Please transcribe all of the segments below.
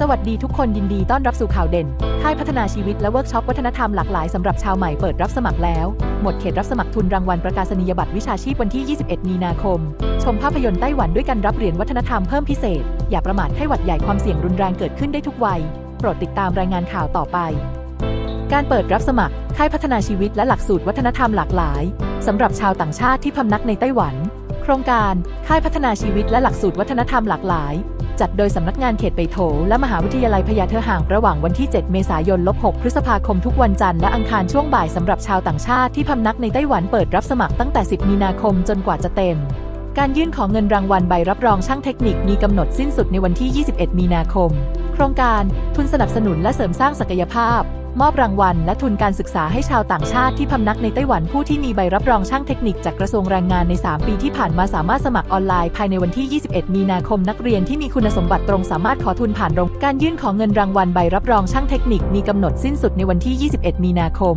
สวัสดีทุกคนยินดีต้อนรับสู่ข่าวเด่น ค่ายพัฒนาชีวิตและเวิร์กช็อปวัฒนธรรมหลากหลายสำหรับชาวใหม่เปิดรับสมัครแล้ว หมดเขตรับสมัครทุนรางวัลประกาศนียบัตรวิชาชีพวันที่ 21 มีนาคม ชมภาพยนตร์ไต้หวันด้วยกันรับเหรียญวัฒนธรรมเพิ่มพิเศษ อย่าประมาทไข้หวัดใหญ่ความเสี่ยงรุนแรงเกิดขึ้นได้ทุกวัย โปรดติดตามรายงานข่าวต่อไป การเปิดรับสมัคร ค่ายพัฒนาชีวิตและหลักสูตรวัฒนธรรมหลากหลายสำหรับชาวต่างชาติที่พำนักในไต้หวัน โครงการ ค่ายพัฒนาชีวิตและหลักสูตรวัฒนธรรมหลากหลาย จัดโดยสำนักงานเขตไปโถ และมหาวิทยาลัยพญาเธอห่างระหว่างวันที่ 7 เมษายนลบ6พฤษภาคมทุกวันจันทร์และอังคารช่วงบ่ายสำหรับชาวต่างชาติที่พำนักในไต้หวันเปิดรับสมัครตั้งแต่ 10 มีนาคมจนกว่าจะเต็ม การยื่นของเงินรางวัลใบรับรองช่างเทคนิคมีกำหนดสิ้นสุดในวันที่ 21 มีนาคม โครงการ ทุนสนับสนุนและเสริมสร้างศักยภาพ มอบรางวัล และทุนการศึกษาให้ชาวต่างชาติที่พำนักในไต้หวันผู้ที่มีใบรับรองช่างเทคนิคจากกระทรวงแรงงานใน 3 ปีที่ผ่านมาสามารถสมัครออนไลน์ภายในวันที่ 21 มีนาคมนักเรียนที่มีคุณสมบัติตรงสามารถขอทุนผ่านโรงการยื่นของเงินรางวัลใบรับรองช่างเทคนิคมีกำหนดสิ้นสุดในวันที่ 21 มีนาคม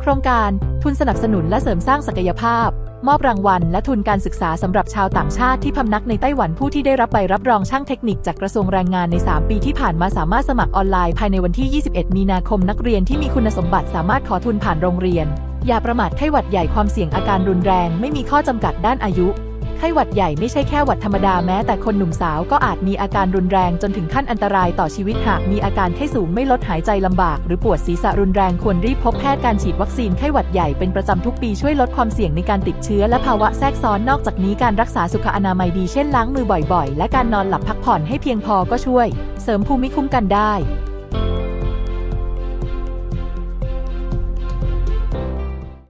โครงการ ทุนสนับสนุนและเสริมสร้างศักยภาพ มอบรางวัลและทุนการศึกษาสำหรับชาวต่างชาติที่พำนักในไต้หวันผู้ที่ได้รับใบรับรองช่างเทคนิคจากกระทรวงแรงงานใน 3 ปีที่ผ่านมาสามารถสมัครออนไลน์ภายในวันที่ 21 มีนาคมนักเรียนที่มีคุณสมบัติสามารถขอทุนผ่านโรงเรียน อย่าประมาทไข้หวัดใหญ่ความเสี่ยงอาการรุนแรง ไม่มีข้อจำกัดด้านอายุ ไข้หวัดใหญ่ไม่ใช่แค่หวัดธรรมดาแม้แต่คนหนุ่มสาวก็อาจมีอาการรุนแรงจนถึงขั้นอันตรายต่อชีวิตหากมีอาการไข้สูงไม่ลดหายใจลำบาก หรือปวดศีรษะรุนแรงควรรีบพบแพทย์การฉีดวัคซีนไข้หวัดใหญ่เป็นประจำทุกปีช่วยลดความเสี่ยงในการติดเชื้อและภาวะแทรกซ้อนนอกจากนี้การรักษาสุขอนามัยดีเช่นล้างมือบ่อยๆ และการนอนหลับพักผ่อนให้เพียงพอก็ช่วย เสริมภูมิคุ้มกันได้